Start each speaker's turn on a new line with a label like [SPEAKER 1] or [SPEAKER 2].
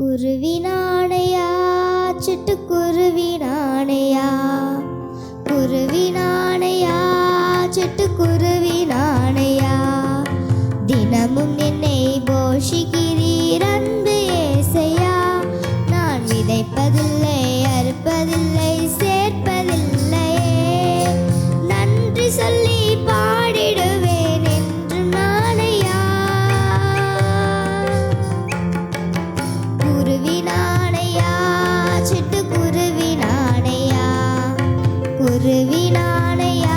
[SPEAKER 1] குருவி நாணையா சிட்டுக்குருவி நாணையா குருவி நாணையா சிட்டுக்குருவி நாணையா தினமும் என்னை போஷிக்கிறீர் அன்பு ஏசையா. நான் விதைப்பதில்லை அறுப்பதில்லை சேர்ப்பதில்லையே. நன்றி சொல்லி ஒரு நானையா